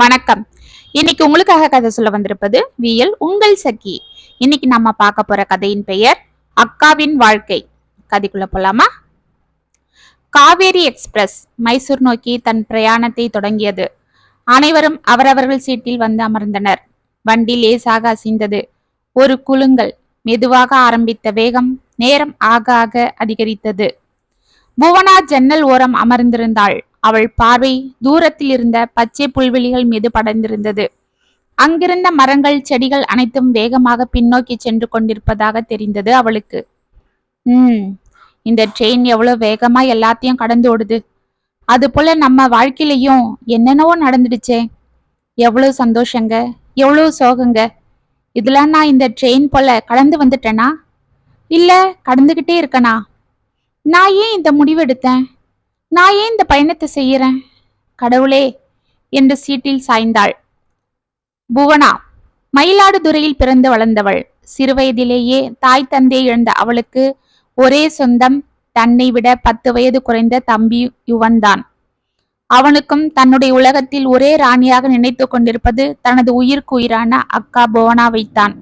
வணக்கம். இன்னைக்கு உங்களுக்காக கதை சொல்ல வந்திருப்பது வியல் உங்கள் சக்கி இன்னைக்கு நம்ம பார்க்க போற கதையின் பெயர் அக்காவின் வாழ்க்கை. கதைக்குள்ள போலாமா? காவேரி எக்ஸ்பிரஸ் மைசூர் நோக்கி தன் பிரயாணத்தை தொடங்கியது. அனைவரும் அவரவர்கள் சீட்டில் வந்து அமர்ந்தனர். வண்டி லேசாக அசைந்தது. ஒரு குலுங்கல் மெதுவாக ஆரம்பித்த வேகம் நேரம் ஆக ஆக அதிகரித்தது. புவனா ஜன்னல் ஓரம் அமர்ந்திருந்தாள். அவள் பார்வை தூரத்தில் இருந்த பச்சை புல்வெளிகள் மீது படர்ந்திருந்தது. அங்கிருந்த மரங்கள் செடிகள் அனைத்தும் வேகமாக பின்னோக்கி சென்று கொண்டிருப்பதாக தெரிந்தது அவளுக்கு. ம் இந்த ட்ரெயின் எவ்வளவு வேகமா எல்லாத்தையும் கடந்து ஓடுது. அது போல நம்ம வாழ்க்கையிலையும் என்னென்னவோ நடந்துடுச்சே. எவ்வளவு சந்தோஷங்க எவ்வளவு சோகங்க. இதெல்லாம் நான் இந்த ட்ரெயின் போல கடந்து வந்துட்டேனா? இல்ல கடந்துகிட்டே இருக்கனா? நான் ஏன் இந்த முடிவு எடுத்தேன் நான் ஏன் இந்த பயணத்தை செய்யறேன் கடவுளே! என்று சீட்டில் சாய்ந்தாள். புவனா மயிலாடுதுறையில் பிறந்து வளர்ந்தவள். சிறுவயதிலேயே தாய் தந்தை இழந்த அவளுக்கு ஒரே சொந்தம் தன்னை விட பத்து வயது குறைந்த தம்பி யுவன்தான். அவனுக்கும் தன்னுடைய உலகத்தில் ஒரே ராணியாக நினைத்து கொண்டிருப்பது தனது உயிருக்கு உயிரான அக்கா புவனாவைத்தான்.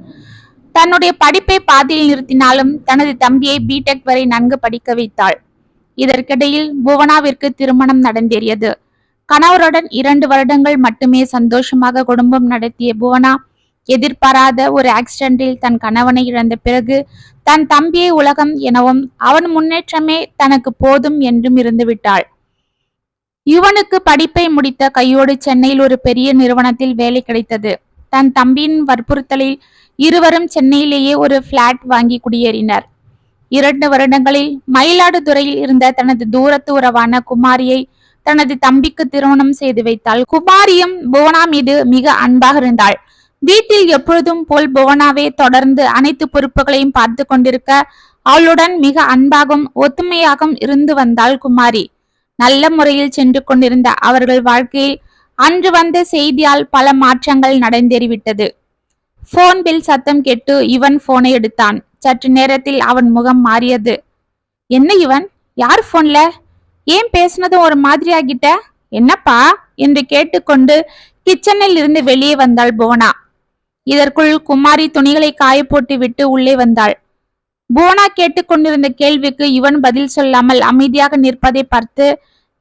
தன்னுடைய படிப்பை பாதியில் நிறுத்தினாலும் தனது தம்பியை பிடெக் வரை நன்கு படிக்க வைத்தாள். இதற்கிடையில் புவனாவிற்கு திருமணம் நடந்தேறியது. கணவருடன் இரண்டு வருடங்கள் மட்டுமே சந்தோஷமாக குடும்பம் நடத்திய புவனா எதிர்பாராத ஒரு ஆக்சிடென்டில் தன் கணவனை இழந்த பிறகு தன் தம்பியை உலகம் எனவும் அவன் முன்னேற்றமே தனக்கு போதும் என்றும் இருந்து விட்டாள். இவனுக்கு படிப்பை முடித்த கையோடு சென்னையில் ஒரு பெரிய நிறுவனத்தில் வேலை கிடைத்தது. தன் தம்பியின் வற்புறுத்தலில் இருவரும் சென்னையிலேயே ஒரு பிளாட் வாங்கி குடியேறினர். இரண்டு வருடங்களில் மயிலாடுதுறையில் இருந்த தனது தூரத்து உறவான குமாரியை தனது தம்பிக்கு திருமணம் செய்து வைத்தாள். குமாரியும் புவனா மீது மிக அன்பாக இருந்தாள். வீட்டில் எப்பொழுதும் போல் புவனாவே தொடர்ந்து அனைத்து பொறுப்புகளையும் பார்த்து கொண்டிருக்க அவளுடன் மிக அன்பாகவும் ஒத்துமையாகவும் இருந்து வந்தாள் குமாரி. நல்ல முறையில் சென்று கொண்டிருந்த அவர்கள் வாழ்க்கையில் அன்று வந்த செய்தியால் பல மாற்றங்கள் நடந்தேறிவிட்டது. போன் பில் சத்தம் கேட்டு இவன் போனை எடுத்தான். சற்று நேரத்தில் அவன் முகம் மாறியது. என்ன இவன்? யார் போன்ல ஏன் பேசுனதும் ஒரு மாதிரி ஆகிட்ட என்னப்பா? என்று கேட்டுக்கொண்டு கிச்சனில் இருந்து வெளியே வந்தாள் போனா இதற்குள் குமாரி துணிகளை காய போட்டு விட்டு உள்ளே வந்தாள். போனா கேட்டுக்கொண்டிருந்த கேள்விக்கு இவன் பதில் சொல்லாமல் அமைதியாக நிற்பதை பார்த்து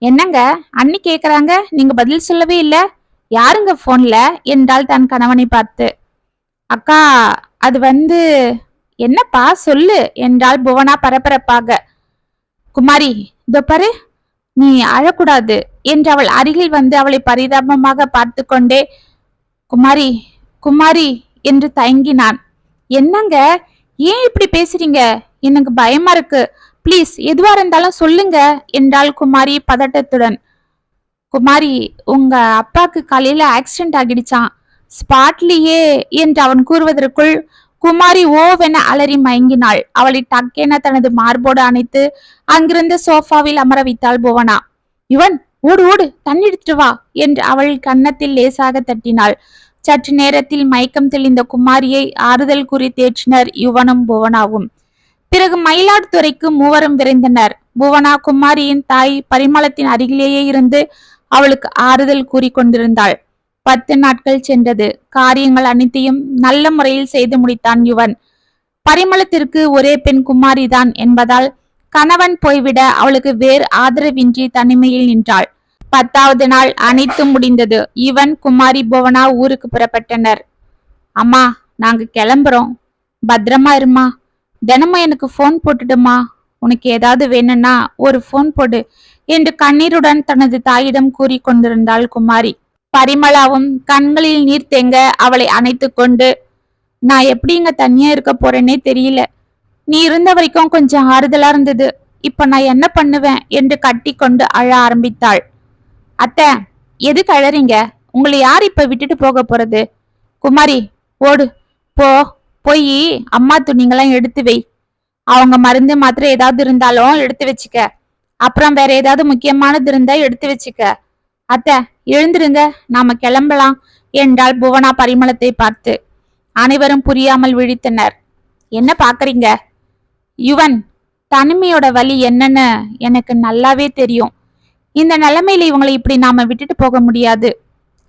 என்னங்க? அண்ணி கேக்குறாங்க. நீங்க பதில் சொல்லவே இல்ல. யாருங்க போன்ல என்றால் தன் கணவனை பார்த்து. அக்கா அது வந்து என்னப்பா சொல்லு என்றாள் புவனா பரபரப்பாக. குமாரி இதோ பாரு நீ அழக்கூடாது என்று அவள் அருகில் வந்து அவளை பரிதாபமாக பார்த்து கொண்டே குமாரி குமாரி என்று தயங்கினான். என்னங்க ஏன் இப்படி பேசுறீங்க? எனக்கு பயமா இருக்கு. ப்ளீஸ் எதுவா இருந்தாலும் சொல்லுங்க என்றாள் குமாரி பதட்டத்துடன். குமாரி உங்க அப்பாக்கு காலையில ஆக்சிடென்ட் ஆகிடுச்சான் ஸ்பாட்லியே என்று அவன் கூறுவதற்குள் குமாரி ஓவென அலறி மயங்கினாள். அவளை டக்கென தனது மார்போடு அணைத்து அங்கிருந்த சோஃபாவில் அமர வைத்தாள் புவனா. இவன் ஓடு ஓடு தண்ணி எடுத்துட்டு வா என்று அவள் கன்னத்தில் லேசாக தட்டினாள். சற்று நேரத்தில் மயக்கம் தெளிந்த குமாரியை ஆறுதல் கூறி தேற்றினர் யுவனும் புவனாவும். பிறகு மயிலாடுதுறைக்கு மூவரும் விரைந்தனர். புவனா குமாரியின் தாய் பரிமளத்தின் அருகிலேயே இருந்து அவளுக்கு ஆறுதல் கூறி கொண்டிருந்தாள். பத்து நாட்கள் சென்றது. காரியங்கள் அனைத்தையும் நல்ல முறையில் செய்து முடித்தான் யுவன். பரிமளத்திற்கு ஒரே பெண் குமாரிதான் என்பதால் கணவன் போய்விட அவளுக்கு வேறு ஆதரவின்றி தனிமையில் நின்றாள். பத்தாவது நாள் அனைத்தும் முடிந்தது. இவன் குமாரி புவனா ஊருக்கு புறப்பட்டனர். அம்மா நாங்க கிளம்புறோம். பத்திரமா இருமா? தினமும் எனக்கு ஃபோன் போட்டுடுமா? உனக்கு ஏதாவது வேணும்னா ஒரு ஃபோன் போடு என்று கண்ணீருடன் தனது தாயிடம் கூறி கொண்டிருந்தாள் குமாரி. பரிமளாவும் கண்களில் நீர் தேங்க அவளை அணைத்து கொண்டு நான் எப்படி இங்க தனியா இருக்க போறேனே தெரியல. நீ இருந்த வரைக்கும் கொஞ்சம் ஆறுதலா இருந்தது. இப்ப நான் என்ன பண்ணுவேன்? என்று கட்டி கொண்டு அழ ஆரம்பித்தாள். அத்தை எது கழறீங்க உங்களை யார் இப்ப விட்டுட்டு போக போறது? குமாரி ஓடு. போ போய் அம்மா துணிங்கெல்லாம் எடுத்து வை. அவங்க மருந்து மாத்திரை ஏதாவது இருந்தாலும் எடுத்து வச்சுக்க. அப்புறம் வேற ஏதாவது முக்கியமானது இருந்தா எடுத்து வச்சுக்க. அத்தை எழுந்திருங்க நாம கிளம்பலாம் என்றாள் புவனா பரிமளத்தை பார்த்து. அனைவரும் புரியாமல் விழித்தனர். என்ன பாக்குறீங்க யுவன் தனிமையோட வலி என்னன்னு எனக்கு நல்லாவே தெரியும். இந்த நிலைமையில இவங்களை இப்படி நாம விட்டுட்டு போக முடியாது.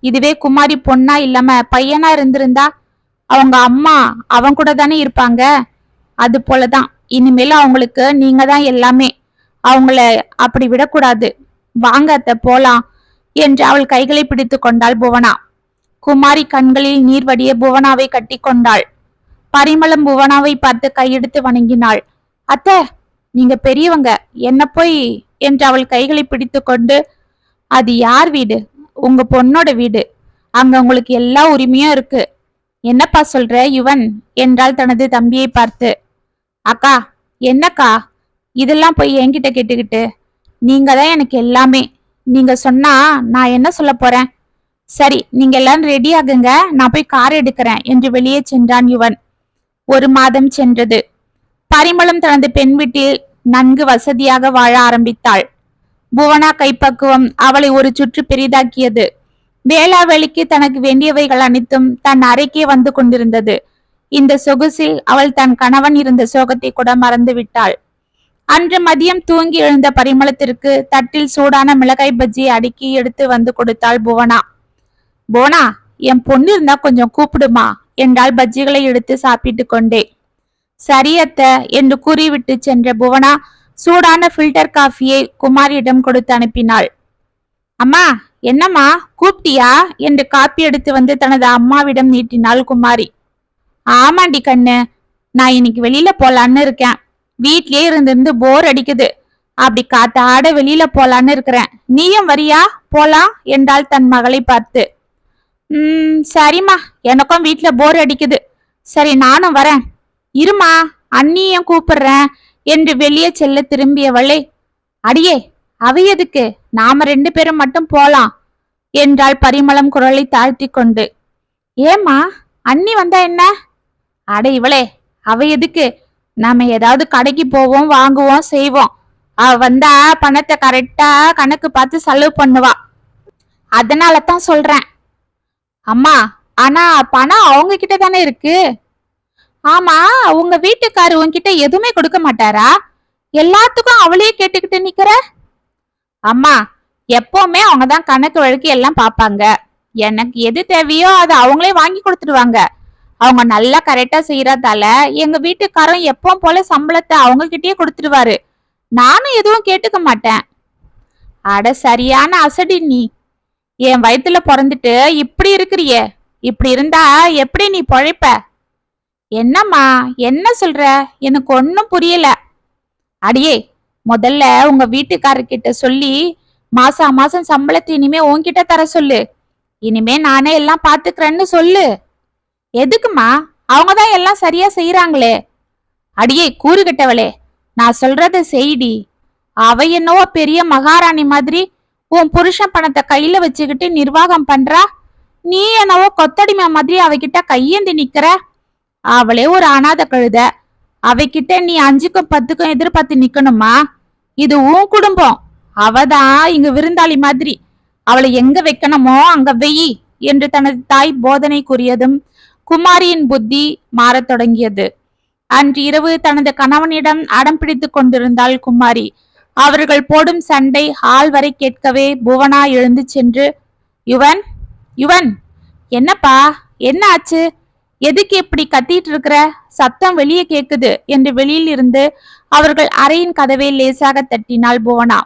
இதுவே குமாரி பொண்ணா இல்லாம பையனா இருந்திருந்தா அவங்க அம்மா அவங்க கூட தானே இருப்பாங்க? அது போலதான். இனிமேல் அவங்களுக்கு நீங்க தான் எல்லாமே. அவங்கள அப்படி விடக்கூடாது. வாங்க அத்த போலாம். என்று அவள் கைகளை பிடித்து கொண்டாள் புவனா. குமாரி கண்களில் நீர் வடிய புவனாவை கட்டி கொண்டாள். பரிமளம் புவனாவை பார்த்து கையெடுத்து வணங்கினாள். அத்தை நீங்க பெரியவங்க என்ன போய்? என்று அவள் கைகளை பிடித்து கொண்டு அது யார் வீடு? உங்க பொண்ணோட வீடு. அங்க உங்களுக்கு எல்லா உரிமையும் இருக்கு. என்னப்பா சொல்ற யுவன் என்றால் தனது தம்பியை பார்த்து. அக்கா என்னக்கா? இதெல்லாம் போய் என்கிட்ட கேட்டுக்கிட்டு நீங்க தான் எனக்கு எல்லாமே. நீங்க சொன்னா நான் என்ன சொல்ல போறேன்? சரி நீங்க எல்லாரும் ரெடி ஆகுங்க. நான் போய் கார் எடுக்கிறேன். என்று வெளியே சென்றான் யுவன். ஒரு மாதம் சென்றது. பரிமளம் தனது பெண் வீட்டில் நன்கு வசதியாக வாழ ஆரம்பித்தாள். புவனா கைப்பக்குவம் அவளை ஒரு சுற்று பெரிதாக்கியது. வேளா வேலைக்கு தனக்கு வேண்டியவைகள் அனைத்தும் தன் அறைக்கே வந்து கொண்டிருந்தது. இந்த சொகுசில் அவள் தன் கணவன் இருந்த சோகத்தை கூட மறந்து விட்டாள். அன்று மதியம் தூங்கி எழுந்த பரிமளத்திற்கு தட்டில் சூடான மிளகாய் பஜ்ஜியை அடுக்கி எடுத்து வந்து கொடுத்தாள் புவனா. போனா என் பொண்ணு இருந்தா கொஞ்சம் கூப்பிடுமா என்றால் பஜ்ஜிகளை எடுத்து சாப்பிட்டு கொண்டே. சரியத்த என்று கூறிவிட்டு சென்ற புவனா சூடான ஃபில்டர் காஃபியை குமாரியிடம் கொடுத்து அனுப்பினாள். அம்மா என்னம்மா கூப்பிட்டியா என்று காப்பி எடுத்து வந்து தனது அம்மாவிடம் நீட்டினாள் குமாரி. ஆமாண்டி கண்ணு நான் இன்னைக்கு வெளியில போலான்னு இருக்கேன். வீட்லயே இருந்திருந்து போர் அடிக்குது. அப்படி காத்தாட வெளியில போலான்னு இருக்கிறேன். நீயும் வரியா? போலாம் என்றாள் தன் மகளை பார்த்து. உம் சரிம்மா. எனக்கும் வீட்டுல போர் அடிக்குது. சரி நானும் வரேன். இருமா அண்ணியும் கூப்பிடுறேன் என்று வெளியே செல்ல திரும்பியவளே. அடியே அவை எதுக்கு? நாம ரெண்டு பேரும் மட்டும் போலாம் என்றாள் பரிமளம் குரலை தாழ்த்தி கொண்டு. ஏம்மா அண்ணி வந்தா என்ன? அட இவளே அவ எதுக்கு? நாம ஏதாவது கடைக்கு போவோம் வாங்குவோம் செய்வோம். அவ வந்தா பணத்தை கரெக்டா கணக்கு பார்த்து செலவு பண்ணுவா. அதனால தான் சொல்றேன். அம்மா ஆனா பணம் அவங்க கிட்ட தானே இருக்கு? ஆமா உங்க வீட்டுக்காரு உன்கிட்ட எதுவுமே கொடுக்க மாட்டாரா? எல்லாத்துக்கும் அவளையே கேட்டுக்கிட்டு நிக்கிற? அம்மா எப்பவுமே அவங்க தான் கணக்கு வழக்கு எல்லாம் பாப்பாங்க எனக்கு எது தேவையோ அதை அவங்களே வாங்கி கொடுத்துடுவாங்க. அவங்க நல்லா கரெக்டா செய்யறதால எங்க வீட்டுக்காரன் எப்பவும் போல சம்பளத்தை அவங்க கிட்டயே கொடுத்துருவாரு. நானும் எதுவும் கேட்டுக்க மாட்டேன். அட சரியான அசடி நீ. என் வயிற்றுல பிறந்துட்டு இப்படி இருக்கிறியே. இப்படி இருந்தா எப்படி நீ பொழைப்ப? என்னம்மா என்ன சொல்ற? எனக்கு ஒன்றும் புரியல. அடியே முதல்ல உங்க வீட்டுக்காரர்கிட்ட சொல்லி மாசா மாசம் சம்பளத்தை இனிமே உன்கிட்ட தர சொல்லு. இனிமே நானே எல்லாம் பாத்துக்கிறேன்னு சொல்லு. எதுக்குமா அவங்க தான் எல்லாம் சரியா செய்யறாங்களே அடியே கூறுகட்டவளே நான் சொல்றத செய்டி. அவ என்னவோ பெரிய மகாராணி மாதிரி உன் புருஷன் பணத்தை கையில வச்சுக்கிட்டு நிர்வாகம் பண்றா? நீ என்னவோ கொத்தடிமை மாதிரி அவகிட்ட கையேந்தி நிக்கிற? அவளே ஒரு அனாதை கழுத. அவகிட்ட நீ அஞ்சுக்கும் பத்துக்கும் எதிர்பார்த்து நிக்கணுமா? இது உன் குடும்பம். அவதான் இங்க விருந்தாளி மாதிரி. அவளை எங்க வைக்கணுமோ அங்க வெயி என்று தனது தாய் போதனை கூறியதும் குமாரியின் புத்தி மாறத் தொடங்கியது. அன்று இரவு தனது கணவனிடம் அடம் பிடித்துக் கொண்டிருந்தாள் குமாரி. அவர்கள் போடும் சண்டை ஹால் வரை கேட்கவே புவனா எழுந்து சென்று யுவன் யுவன் என்னப்பா என்ன ஆச்சு? எதுக்கு இப்படி கத்திட்டு இருக்கிற? சத்தம் வெளியே கேக்குது என்று வெளியில் இருந்து அவர்கள் அறையின் கதவை லேசாக தட்டினாள் புவனா.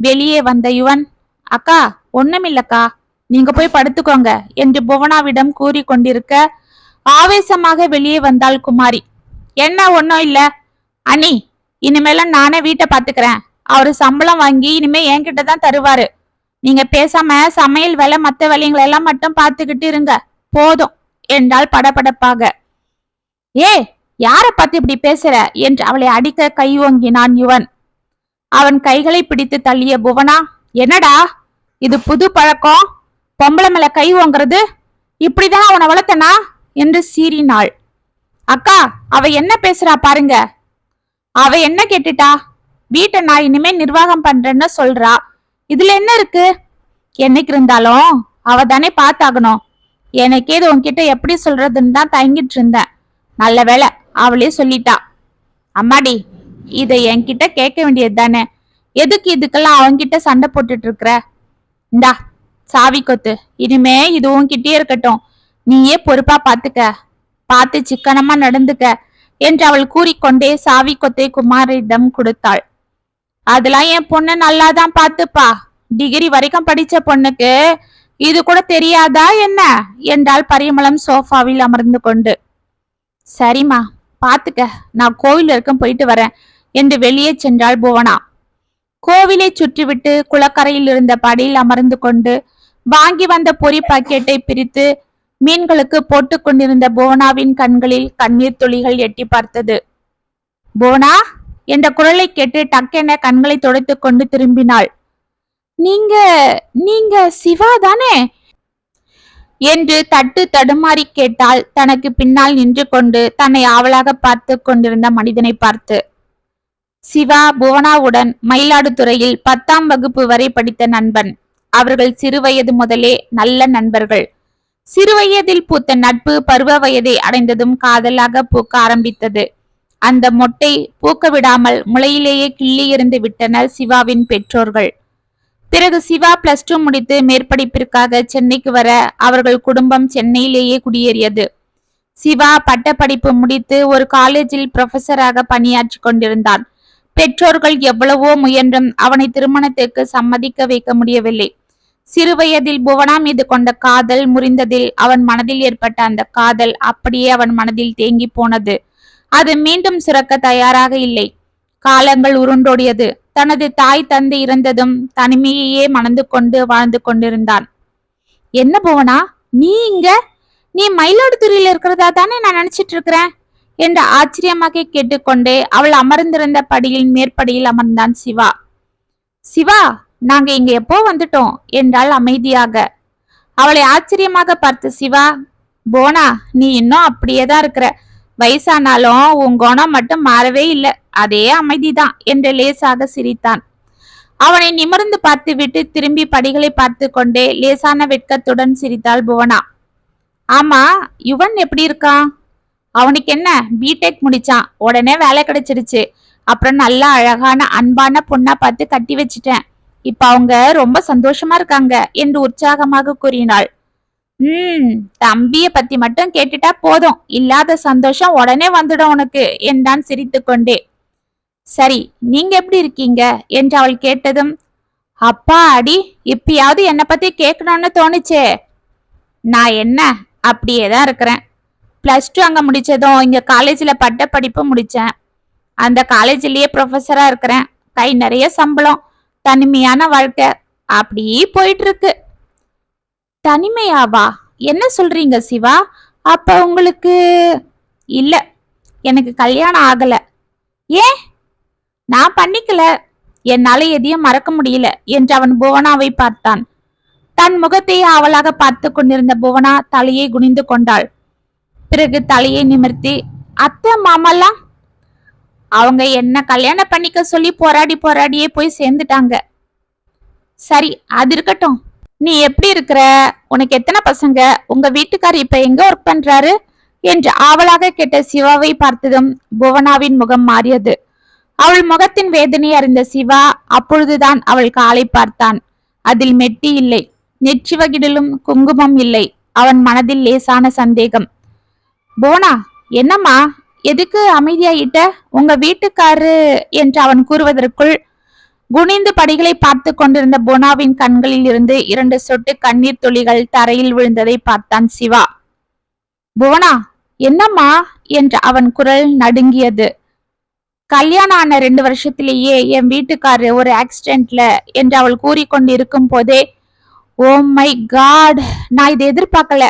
வெளியே வந்த யுவன் அக்கா ஒண்ணுமில்லக்கா நீங்க போய் படுத்துக்கோங்க என்று புவனாவிடம் கூறி கொண்டிருக்க ஆவேசமாக வெளியே வந்தாள் குமாரி. என்ன ஒன்னும் இல்ல. அனி இனிமேல நானே வீட்டை பாத்துக்கிறேன் அவரு சம்பளம் வாங்கி இனிமே என்கிட்ட தான் தருவாரு. நீங்க பேசாம சமையல் வேலை மத்த வேலைங்களை எல்லாம் மட்டும் பாத்துக்கிட்டு இருங்க. போதும் என்றாள் படபடப்பாக. ஏ யார பார்த்து இப்படி பேசுற? என்று அவளை அடிக்க கை ஓங்கினான் யுவன். அவன் கைகளை பிடித்து தள்ளிய புவனா என்னடா இது புது பழக்கம்? பொம்பளை மேல கை ஓங்குறது? இப்படிதான் அவனை வளர்த்தனா? என்று சீறினாள். அக்கா அவ என்ன பேசுறா பாருங்க. அவ என்ன கேட்டுட்டா? வீட்டை நான் இனிமே நிர்வாகம் பண்றேன்னு சொல்றா. இதுல என்ன இருக்கு? என்னைக்கு இருந்தாலும் அவ தானே பார்த்தாகணும். எனக்கே இது உன்கிட்ட எப்படி சொல்றதுன்னு தான் தயங்கிட்டு இருந்தேன். நல்ல வேளை அவளே சொல்லிட்டா. அம்மாடி இதை என்கிட்ட கேட்க வேண்டியது தானே. எதுக்கு இதுக்கெல்லாம் அவன்கிட்ட சண்டை போட்டுட்டு இருக்கிற? இந்தா சாவி கொத்து. இனிமே இது உன்கிட்டயே இருக்கட்டும். நீயே பொறுப்பா பாத்துக்க. பார்த்து சிக்கனமா நடந்துக்க என்று அவள் கூறிக்கொண்டே சாவி கொத்தை குமாரிடம் கொடுத்தாள். அதெல்லாம் என் பொண்ணு நல்லாதான் பாத்துப்பா டிகிரி வரைக்கும் படிச்ச பொண்ணுக்கு இது கூட தெரியாதா என்ன? என்றாள் பரிமளம் சோஃபாவில் அமர்ந்து கொண்டு. சரிம்மா பாத்துக்க. நான் கோவில் வரைக்கும் போயிட்டு வரேன் என்று வெளியே சென்றாள் புவனா. கோவிலை சுற்றிவிட்டு குளக்கரையில் இருந்த படியில் அமர்ந்து கொண்டு வாங்கி வந்த பொரி பாக்கெட்டை பிரித்து மீன்களுக்கு போட்டுக் கொண்டிருந்த புவனாவின் கண்களில் கண்ணீர் துளிகள் எட்டி பார்த்தது. போனா? என்ற குரலை கேட்டு டக்கென கண்களை துடைத்துக் கொண்டு திரும்பினாள். நீங்க நீங்க சிவா தானே? என்று தட்டு தடுமாறி கேட்டால் தனக்கு பின்னால் நின்று கொண்டு தன்னை ஆவலாக பார்த்து கொண்டிருந்த மனிதனை பார்த்து. சிவா புவனாவுடன் மயிலாடுதுறையில் பத்தாம் வகுப்பு வரை படித்த நண்பன். அவர்கள் சிறுவயது முதலே நல்ல நண்பர்கள். சிறுவயதில் பூத்த நட்பு பருவ வயதை அடைந்ததும் காதலாக பூக்க ஆரம்பித்தது. அந்த மொட்டை பூக்க விடாமல் முளையிலேயே கிள்ளி எறிந்து விட்டனர் சிவாவின் பெற்றோர்கள். பிறகு சிவா பிளஸ் டூ முடித்து மேற்படிப்பிற்காக சென்னைக்கு வர அவர்கள் குடும்பம் சென்னையிலேயே குடியேறியது. சிவா பட்டப்படிப்பு முடித்து ஒரு காலேஜில் ப்ரொஃபஸராக பணியாற்றி கொண்டிருந்தான். பெற்றோர்கள் எவ்வளவோ முயன்றும் அவனை திருமணத்திற்கு சம்மதிக்க வைக்க முடியவில்லை. சிறுவயதில் புவனா மீது கொண்ட காதல் முறிந்ததில் அவன் மனதில் ஏற்பட்ட அந்த காதல் அப்படியே அவன் மனதில் தேங்கி போனது. அது மீண்டும் சுரக்க தயாராக இல்லை. காலங்கள் உருண்டோடியது. தனது தாய் தந்தை இறந்ததும் தனிமையையே மணந்து கொண்டு வாழ்ந்து கொண்டிருந்தான். என்ன புவனா? நீ இங்க? நீ மயிலாடுதுறையில இருக்கிறதா தானே நான் நினைச்சிட்டு இருக்கிறேன் என்று ஆச்சரியமாக கேட்டுக்கொண்டே அவள் அமர்ந்திருந்த படியில் மேற்படியில் அமர்ந்தான் சிவா. சிவா நாங்க இங்க எப்போ வந்துட்டோம்? என்றாள் அமைதியாக. அவளை ஆச்சரியமாக பார்த்த சிவா போனா நீ இன்னும் அப்படியே தான் இருக்கிற. வயசானாலும் உன் குணம் மட்டும் மாறவே இல்லை. அதே அமைதிதான் என்று லேசாக சிரித்தான். அவனை நிமிர்ந்து பார்த்துவிட்டு திரும்பி படிகளை பார்த்து கொண்டே லேசான வெட்கத்துடன் சிரித்தாள் புவனா. ஆமா யுவன் எப்படி இருக்கான்? அவனுக்கு என்ன பிடெக் முடிச்சான். உடனே வேலை கிடைச்சிருச்சு. அப்புறம் நல்ல அழகான அன்பான பொண்ணா பார்த்து கட்டி வச்சிட்டேன். இப்ப அவங்க ரொம்ப சந்தோஷமா இருக்காங்க என்று உற்சாகமாக கூறினாள். ம் தம்பிய பத்தி மட்டும் கேட்டுட்டா போதும். இல்லாத சந்தோஷம் உடனே வந்துடும் உனக்கு என்றான் சிரித்துக்கொண்டே சரி நீங்க எப்படி இருக்கீங்க? என்று அவள் கேட்டதும் அப்பா அடி இப்பயாவது என்னை பத்தி கேட்கணும்னு தோணுச்சே. நான் என்ன? அப்படியே தான் இருக்கிறேன். ப்ளஸ் டூ அங்கே முடிச்சதும் இங்கே காலேஜில் பட்ட படிப்பு முடித்தேன் அந்த காலேஜிலேயே ப்ரொஃபஸராக இருக்கிறேன். கை நிறைய சம்பளம். தனிமையான வாழ்க்கை. அப்படியே போயிட்டு இருக்கு தனிமையாவா? என்ன சொல்றீங்க சிவா? அப்ப உங்களுக்கு இல்ல. எனக்கு கல்யாணம் ஆகல. ஏன்? நான் பண்ணிக்கல. என்னால எதையும் மறக்க முடியல என்று அவன் புவனாவை பார்த்தான். தன் முகத்தையே அவளாக பார்த்து கொண்டிருந்த புவனா தலையை குனிந்து கொண்டாள். பிறகு தலையை நிமிர்த்தி அத்தை மாமாலாம் அவங்க என்ன கல்யாணம் பண்ணிக்க சொல்லி போராடி போராடியே போய் சேர்ந்துட்டாங்க. சரி அது இருக்கட்டும். நீ எப்படி இருக்கிற? உனக்கு எத்தனை பசங்க? உங்க வீட்டுக்கார் இப்ப எங்க ஒர்க் பண்றாரு? என்று ஆவலாக கேட்ட சிவாவை பார்த்ததும் புவனாவின் முகம் மாறியது. அவள் முகத்தின் வேதனை அறிந்த சிவா அப்பொழுதுதான் அவள் காலை பார்த்தான். அதில் மெட்டி இல்லை நெற்றி வகிடலும் குங்குமம் இல்லை. அவன் மனதில் லேசான சந்தேகம். போனா என்னம்மா? எதுக்கு அமைதியாயிட்ட? உங்க வீட்டுக்காரு என்று அவன் கூறுவதற்குள் குனிந்து படிகளை பார்த்து கொண்டிருந்த போனாவின் கண்களில் இருந்து இரண்டு சொட்டு கண்ணீர் துளிகள் தரையில் விழுந்ததை பார்த்தான் சிவா. புவனா என்னம்மா? என்று அவன் குரல் நடுங்கியது. கல்யாணம் ஆன ரெண்டு வருஷத்திலேயே என் வீட்டுக்காரு ஒரு ஆக்சிடென்ட்ல என்று அவள் கூறிக்கொண்டிருக்கும் போதே ஓ மை காட் நான் இதை எதிர்பார்க்கல.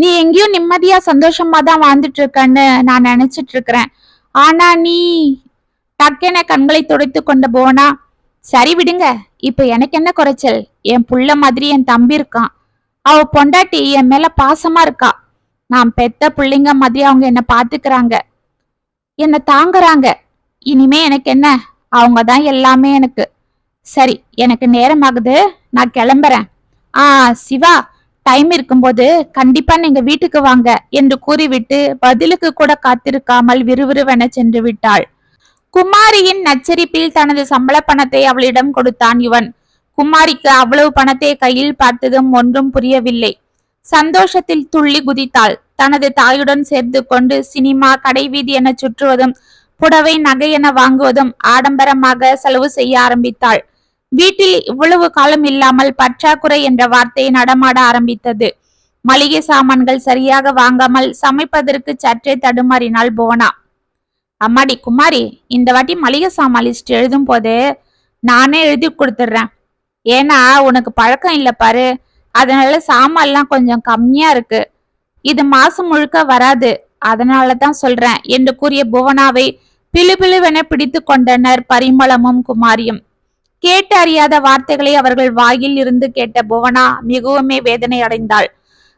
நீ எங்கேயும் நிம்மதியா சந்தோஷமா தான் வாழ்ந்துட்டு இருக்கன்னு நான் நினைச்சிட்டு இருக்கிறேன் ஆனா நீ டக்கென கண்களை துடைத்து கொண்டு போனா சரி விடுங்க இப்ப எனக்கு என்ன குறைச்சல்? என் புள்ள மாதிரி என் தம்பி இருக்கான். அவ பொண்டாட்டி என் மேல பாசமா இருக்கா? நான் பெத்த பிள்ளைங்க மாதிரி அவங்க என்ன பாத்துக்கிறாங்க. என்ன தாங்குறாங்க. இனிமே எனக்கு என்ன? அவங்க தான் எல்லாமே எனக்கு. சரி எனக்கு நேரம் ஆகுது நான் கிளம்புறேன். ஆ சிவா டைம் இருக்கும்போது கண்டிப்பா நீங்க வீட்டுக்கு வாங்க என்று கூறிவிட்டு பதிலுக்கு கூட காத்திருக்காமல் விறுவிறுவென சென்று விட்டாள். குமாரியின் நச்சரிப்பில் தனது சம்பள பணத்தை அவளிடம் கொடுத்தான் இவன். குமாரிக்கு அவ்வளவு பணத்தை கையில் பார்த்ததும் ஒன்றும் புரியவில்லை. சந்தோஷத்தில் துள்ளி குதித்தாள். தனது தாயுடன் சேர்ந்து கொண்டு சினிமா கடைவீதி என சுற்றுவதும் புடவை நகை என வாங்குவதும் ஆடம்பரமாக செலவு செய்ய ஆரம்பித்தாள். வீட்டில் இவ்வளவு காலம் இல்லாமல் பற்றாக்குறை என்ற வார்த்தை நடமாட ஆரம்பித்தது. மளிகை சாமான்கள் சரியாக வாங்காமல் சமைப்பதற்கு சற்றே தடுமாறினாள் புவனா. அம்மாடி குமாரி இந்த வாட்டி மளிகை சாமான் லிஸ்ட் எழுதும் போது நானே எழுதி கொடுத்துட்றேன். ஏன்னா உனக்கு பழக்கம் இல்லை பாரு. அதனால சாமான்லாம் கொஞ்சம் கம்மியா இருக்கு. இது மாசம் முழுக்க வராது. அதனால தான் சொல்றேன் என்று கூறிய புவனாவை பிளுபிளுவென பிடித்து கொண்டனர் பரிமளமும் குமாரியும். கேட்டு அறியாத வார்த்தைகளை அவர்கள் வாயில் இருந்து கேட்ட புவனா மிகவுமே வேதனை அடைந்தாள்.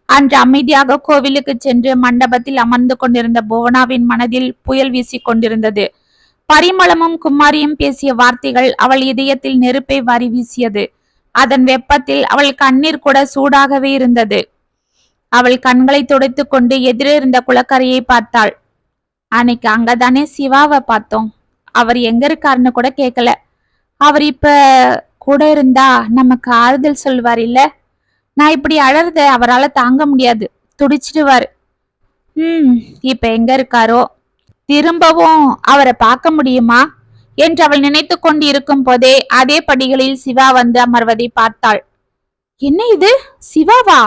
அன்று அமைதியாக கோவிலுக்கு சென்று மண்டபத்தில் அமர்ந்து கொண்டிருந்த புவனாவின் மனதில் புயல் வீசி கொண்டிருந்தது. பரிமளமும் குமாரியும் பேசிய வார்த்தைகள் அவள் இதயத்தில் நெருப்பை வாரி வீசியது. அதன் வெப்பத்தில் அவள் கண்ணீர் கூட சூடாகவே இருந்தது. அவள் கண்களை துடைத்து கொண்டு எதிரே இருந்த குளக்கரையை பார்த்தாள். அன்னைக்கு அங்கதானே சிவாவை பார்த்தோம். அவர் எங்க இருக்காருன்னு கூட கேட்கல அவர் இப்ப கூட இருந்தா நமக்கு ஆறுதல் சொல்வார் இல்ல? நான் இப்படி அழறத அவரால தாங்க முடியாது. துடிச்சிடுவார். ம் இப்ப எங்க இருக்காரோ? திரும்பவும் அவரை பார்க்க முடியுமா? என்று அவள் நினைத்து கொண்டு இருக்கும் போதே அதே படிகளில் சிவா வந்து அமர்வதை பார்த்தாள். என்ன இது? சிவாவா?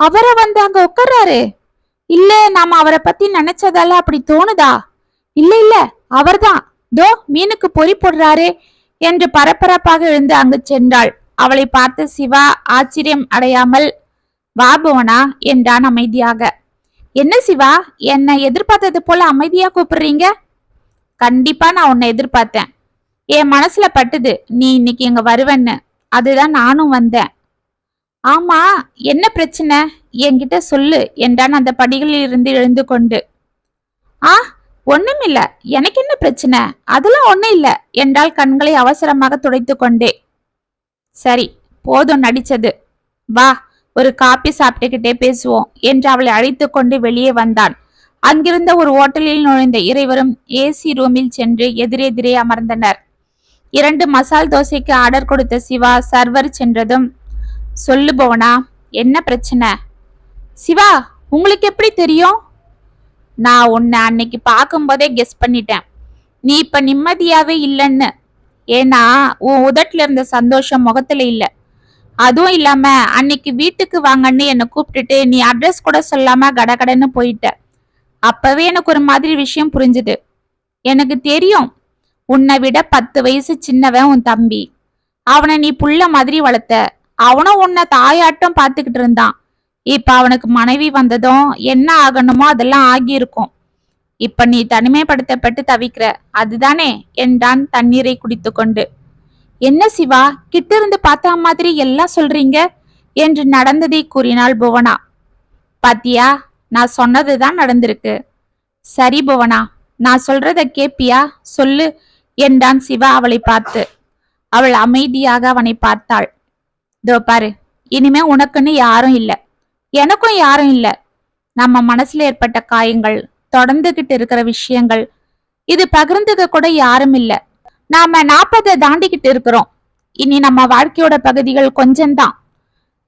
அவரை வந்து அங்க உட்கார்றாரு இல்ல நாம அவரை பத்தி நினைச்சதால அப்படி தோணுதா? இல்ல இல்ல அவர்தான். தோ மீனுக்கு பொறி போடுறாரே. என்று பரபரப்பாக எழுந்து அங்கு சென்றாள். அவளை பார்த்த சிவா ஆச்சரியம் அடையாமல் வா புவனா என்றான் அமைதியாக. என்ன சிவா என்னை எதிர்பார்த்தது போல அமைதியா கூப்பிடுறீங்க? கண்டிப்பா நான் உன்னை எதிர்பார்த்தேன். என் மனசுல பட்டுது நீ இன்னைக்கு இங்க வருவன்னு. அதுதான் நானும் வந்தேன். ஆமா என்ன பிரச்சனை? என்கிட்ட சொல்லு என்றான் அந்த படிகளில் இருந்து எழுந்து கொண்டு. ஆ ஒண்ணுமில்ல. எனக்கு என்ன பிரச்சனை? அதெல்லாம் ஒன்றும் இல்லை. என்றால் கண்களை அவசரமாக துடைத்து கொண்டே. சரி போதும் நடிச்சது. வா ஒரு காப்பி சாப்பிட்டுக்கிட்டே பேசுவோம் என்று அவளை அழைத்து கொண்டு வெளியே வந்தான். அங்கிருந்த ஒரு ஓட்டலில் நுழைந்த இறைவரும் ஏசி ரூமில் சென்று எதிரெதிரே அமர்ந்தனர். இரண்டு மசால் தோசைக்கு ஆர்டர் கொடுத்த சிவா சர்வர் சென்றதும் சொல்லு போனா என்ன பிரச்சனை? சிவா உங்களுக்கு எப்படி தெரியும்? நான் உன்னை அன்னைக்கு பார்க்கும்போதே கெஸ் பண்ணிட்டேன். நீ இப்ப நிம்மதியாவே இல்லைன்னு. ஏன்னா உன் உதட்டுல இருந்த சந்தோஷம் முகத்துல இல்ல. அதுவும் இல்லாம அன்னைக்கு வீட்டுக்கு வாங்கன்னு என்னை கூப்பிட்டுட்டு நீ அட்ரஸ் கூட சொல்லாம கடகடன்னு போயிட்ட. அப்பவே எனக்கு ஒரு மாதிரி விஷயம் புரிஞ்சுது. எனக்கு தெரியும் உன்னை விட பத்து வயசு சின்னவன் உன் தம்பி. அவனை நீ புள்ள மாதிரி வளர்த்த. அவனும் உன்னை தாயாட்டம் பார்த்துக்கிட்டு இருந்தான். இப்ப அவனுக்கு மனைவி வந்ததும் என்ன ஆகணுமோ அதெல்லாம் ஆகியிருக்கும். இப்ப நீ தனிமைப்படுத்தப்பட்டு தவிக்கிற அதுதானே என்றான் தண்ணீரை குடித்துக்கொண்டு. என்ன சிவா கிட்ட இருந்து பார்த்த மாதிரி எல்லாம் சொல்றீங்க? என்று நடந்ததை கூறினாள் புவனா. பாத்தியா நான் சொன்னதுதான் நடந்திருக்கு. சரி புவனா நான் சொல்றத கேப்பியா? சொல்லு என்றான் சிவா அவளை பார்த்து. அவள் அமைதியாக அவனை பார்த்தாள். இதோ பாரு இனிமே உனக்குன்னு யாரும் இல்லை. எனக்கும் யாரும் இல்ல. நம்ம மனசுல ஏற்பட்ட காயங்கள் தொடர்ந்துகிட்டு இருக்கிற விஷயங்கள் இது பகிர்ந்துக்க கூட யாரும் இல்ல. நாம நாற்பதை தாண்டிக்கிட்டு இருக்கிறோம். இனி நம்ம வாழ்க்கையோட பகுதிகள் கொஞ்சம்தான்.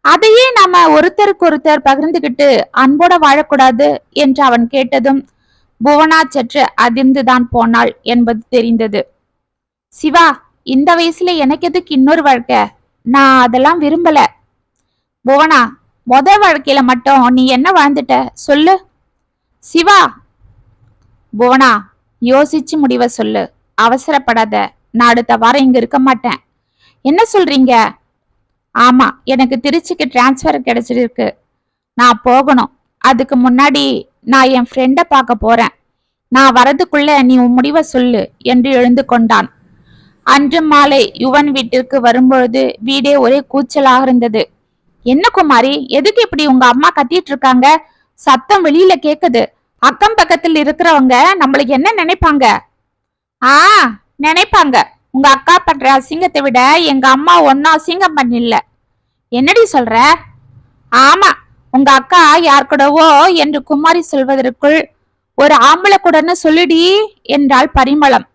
அதையே நாம ஒருத்தருக்கு ஒருத்தர் பகிர்ந்துகிட்டு அன்போட வாழக்கூடாது என்று அவன் கேட்டதும் புவனா சற்று அதிர்ந்துதான் போனாள் என்பது தெரிந்தது. சிவா இந்த வயசுல எனக்கு எதுக்கு இன்னொரு வாழ்க்கை? நான் அதெல்லாம் விரும்பல. புவனா முத வாழ்க்கையில மட்டும் நீ என்ன வாழ்ந்துட்ட? சொல்லு. சிவா. புவனா யோசிச்சு முடிவ சொல்லு. அவசரப்படாத. நான் அடுத்த வாரம் இங்க இருக்க மாட்டேன். என்ன சொல்றீங்க? ஆமா எனக்கு திருச்சிக்கு டிரான்ஸ்ஃபர் கிடைச்சிருக்கு. நான் போகணும். அதுக்கு முன்னாடி நான் என் ஃப்ரெண்டை பார்க்க போறேன். நான் வரதுக்குள்ள நீ உன் முடிவை சொல்லு என்று எழுந்து கொண்டான். அன்று மாலை யுவன் வீட்டிற்கு வரும்பொழுது வீடே ஒரே கூச்சலாக இருந்தது. என்ன குமாரி? எதுக்கு இப்படி உங்க அம்மா கத்திட்டு இருக்காங்க? சத்தம் வெளியில கேக்குது. அக்கம் பக்கத்தில் இருக்கிறவங்க நம்மளுக்கு என்ன நினைப்பாங்க? ஆ நினைப்பாங்க. உங்க அக்கா பண்ற அசிங்கத்தை விட எங்க அம்மா ஒன்னும் அசிங்கம் பண்ணில்ல. என்னடி சொல்ற? ஆமா உங்க அக்கா யார் கூடவோ என்று குமாரி சொல்வதற்குள் ஒரு ஆம்பளை கூடன்னு சொல்லிடி என்றாள் பரிமளம்.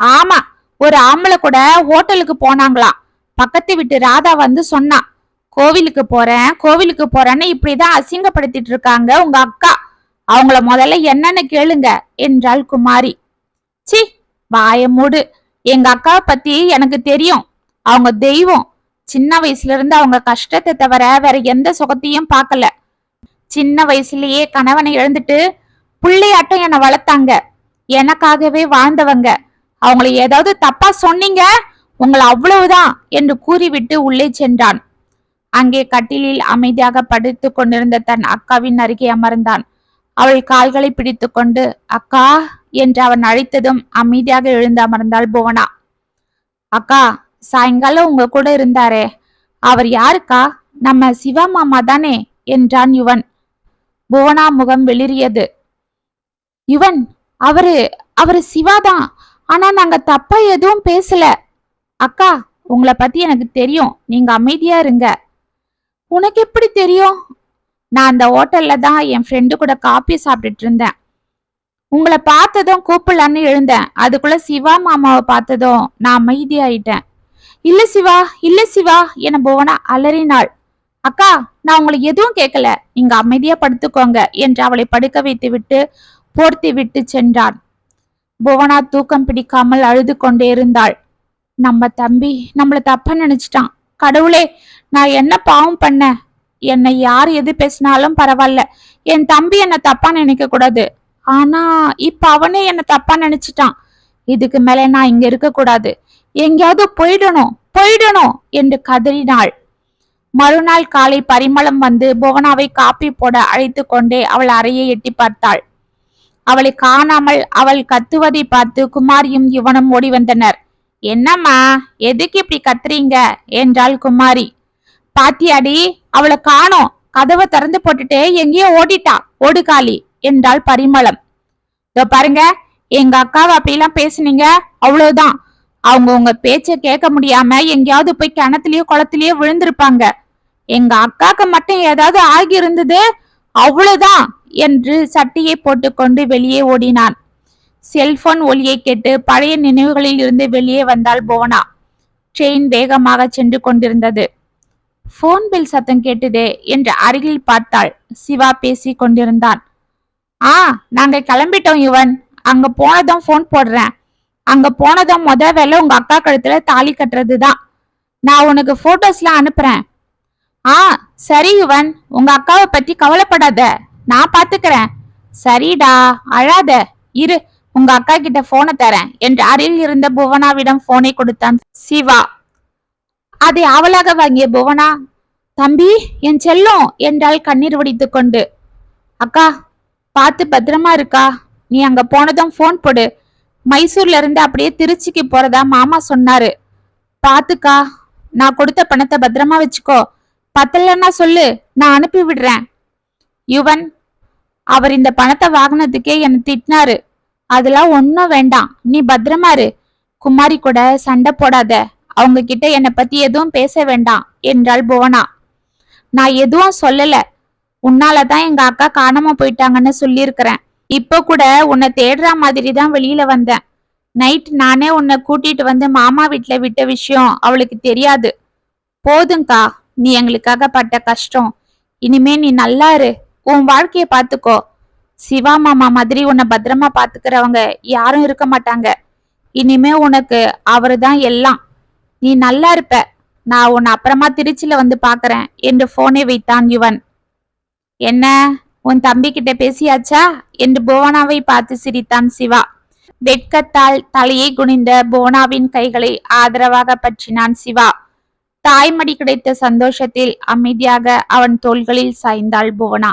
ஆமா ஒரு ஆம்பளை கூட ஹோட்டலுக்கு போனாங்களாம் பக்கத்து வீட்டு ராதா வந்து சொன்னா கோவிலுக்கு போறேன் கோவிலுக்கு போறேன்னு இப்படிதான் அசிங்கப்படுத்திட்டு இருக்காங்க. உங்க அக்கா அவங்கள முதல்ல என்னன்னு கேளுங்க என்றாள் குமாரி. சி வாய மூடு. எங்க அக்காவை பத்தி எனக்கு தெரியும். அவங்க தெய்வம். சின்ன வயசுல இருந்து அவங்க கஷ்டத்தை தவிர வேற எந்த சுகத்தையும் பார்க்கல. சின்ன வயசுலயே கணவனை இழந்துட்டு பிள்ளையாட்டம் என்னை வளர்த்தாங்க. எனக்காகவே வாழ்ந்தவங்க. அவங்கள ஏதாவது தப்பா சொன்னீங்க? உங்களை அவ்வளவுதான் என்று கூறிவிட்டு உள்ளே சென்றான். அங்கே கட்டிலில் அமைதியாக படுத்துக் கொண்டிருந்த தன் அக்காவின் அருகே அமர்ந்தான். அவள் கால்களை பிடித்துக்கொண்டு அக்கா என்று அவன் அழைத்ததும் அமைதியாக எழுந்து அமர்ந்தாள் புவனா. அக்கா சாயங்காலம் உங்க கூட இருந்தாரே. அவர் யாருக்கா? நம்ம சிவா மாமா தானே என்றான் யுவன். புவனா முகம் வெளிரியது யுவன் அவரு அவரு சிவாதான் ஆனா நாங்க தப்பா எதுவும் பேசல. அக்கா உங்களை பத்தி எனக்கு தெரியும். நீங்க அமைதியா இருங்க. உனக்கு எப்படி தெரியும்? நான் அந்த ஹோட்டல்ல தான் என் ஃப்ரெண்டு கூட காப்பி சாப்பிட்டுட்டு இருந்தேன். உங்களை பார்த்ததும் கூப்பிடலான்னு எழுந்தேன். அதுக்குள்ள சிவா மாமாவை பார்த்ததும் நான் அமைதியாயிட்டேன். இல்ல சிவா இல்ல சிவா என புவனா அலறினாள். அக்கா நான் உங்களுக்கு எதுவும் கேட்கல நீங்க அமைதியா படுத்துக்கோங்க என்று அவளை படுக்க வைத்து விட்டு போர்த்தி விட்டு சென்றான். புவனா தூக்கம் பிடிக்காமல் அழுது கொண்டே இருந்தாள். நம்ம தம்பி நம்மள தப்ப நினைச்சிட்டான். கடவுளே நான் என்ன பாவம் பண்ண? என்னை யார் எது பேசினாலும் பரவாயில்ல. என் தம்பி என்னை தப்பா நினைக்க கூடாது. ஆனா இப்ப அவனே என்னை தப்பா நினைச்சிட்டான். இதுக்கு மேல நான் இங்க இருக்க கூடாது. எங்கேயாவது போயிடணும் போயிடணும் என்று கதறினாள். மறுநாள் காலை பரிமளம் வந்து புவனாவை காப்பி போட அழைத்து கொண்டே அவள் அறையை எட்டி பார்த்தாள். அவளை காணாமல் அவள் கத்துவதை பார்த்து குமாரியும் இவனும் ஓடி வந்தனர். என்னம்மா எதுக்கு இப்படி கத்துறீங்க? என்றாள் குமாரி. பாத்தியாடி அவளை காணோம். கதவை திறந்து போட்டுட்டு எங்கேயோ ஓடிட்டா. ஓடுகாலி என்றாள் பரிமளம். இதோ பாருங்க எங்க அக்காவை அப்படிலாம் பேசுனீங்க. அவ்வளவுதான். அவங்க உங்க பேச்ச கேட்க முடியாம எங்கேயாவது போய் கிணத்துலயோ குளத்திலயோ விழுந்திருப்பாங்க. எங்க அக்காக்கு மட்டும் ஏதாவது ஆகி இருந்தது அவ்வளவுதான் என்று சட்டியை போட்டுக்கொண்டு வெளியே ஓடினான். செல்போன் ஒலியை கேட்டு பழைய நினைவுகளில் இருந்து வெளியே வந்தாள் புவனா. ட்ரெயின் வேகமாக சென்று கொண்டிருந்தது. போன் பில் சத்தம் கேட்டதே என்று அருகில் பார்த்தாள். சிவா பேசி கொண்டிருந்தான். ஆ நாங்க கிளம்பிட்டோம் யுவன். அங்க போனதும் போன் போடுறேன். அங்க போனதும் முத வேலை உங்க அக்கா கழுத்துல தாலி கட்டுறது தான் நான் உனக்கு போட்டோஸ்லாம் அனுப்புறேன். ஆ சரி யுவன். உங்க அக்காவை பத்தி கவலைப்படாத. நான் பாத்துக்கிறேன். சரிடா அழாத. இரு உங்க அக்கா கிட்ட போனை தரேன். என்று அருகில் இருந்த புவனாவிடம் போனை கொடுத்தான் சிவா. அதை அவளாக வாங்கிய புவனா? தம்பி என் செல்லம் என்றால் கண்ணீர் வடித்து கொண்டு. அக்கா பார்த்து பத்திரமா இருக்கா? நீ அங்க போனதும் ஃபோன் போடு. மைசூர்ல இருந்து அப்படியே திருச்சிக்கு போறதா மாமா சொன்னாரு. பாத்துக்கா நான் கொடுத்த பணத்தை பத்திரமா வச்சுக்கோ. பத்தலன்னா சொல்லு நான் அனுப்பி விடுறேன். யுவன் அவர் இந்த பணத்தை வாங்கினதுக்கே என்னை திட்டினாரு. அதெல்லாம் ஒன்றும் வேண்டாம் நீ பத்திரமா இரு. குமாரி கூட சண்டை போடாத. அவங்க கிட்ட என்னை பத்தி எதுவும் பேச வேண்டாம் என்றாள் புவனா நான் எதுவும் சொல்லல. உன்னாலதான் எங்க அக்கா காணாம போயிட்டாங்கன்னு சொல்லியிருக்கிறேன். இப்ப கூட உன்னை தேடுற மாதிரி தான் வெளியில வந்தேன். நைட் நானே உன்னை கூட்டிட்டு வந்து மாமா வீட்டுல விட்ட விஷயம் அவளுக்கு தெரியாது. போதுங்கா நீ எங்களுக்காக பட்ட கஷ்டம். இனிமே நீ நல்லா இரு. உன் வாழ்க்கைய பாத்துக்கோ. சிவா மாமா மாதிரி உன்னை பத்திரமா பாத்துக்கிறவங்க யாரும் இருக்க மாட்டாங்க. இனிமே உனக்கு அவரு தான் எல்லாம். நீ நல்லா இருப்ப. நான் உன்னை அப்புறமா திருச்சியில வந்து பாக்குறேன். என்று போனை வைத்தான் யுவன் என்ன? உன் தம்பி கிட்ட பேசியாச்சா? என்று புவனாவை பார்த்து சிரித்தான் சிவா. வெட்கத்தால் தலையை குனிந்த புவனாவின் கைகளை ஆதரவாக பற்றினான் சிவா. தாய்மடி கிடைத்த சந்தோஷத்தில் அமைதியாக அவன் தோள்களில் சாய்ந்தாள் புவனா.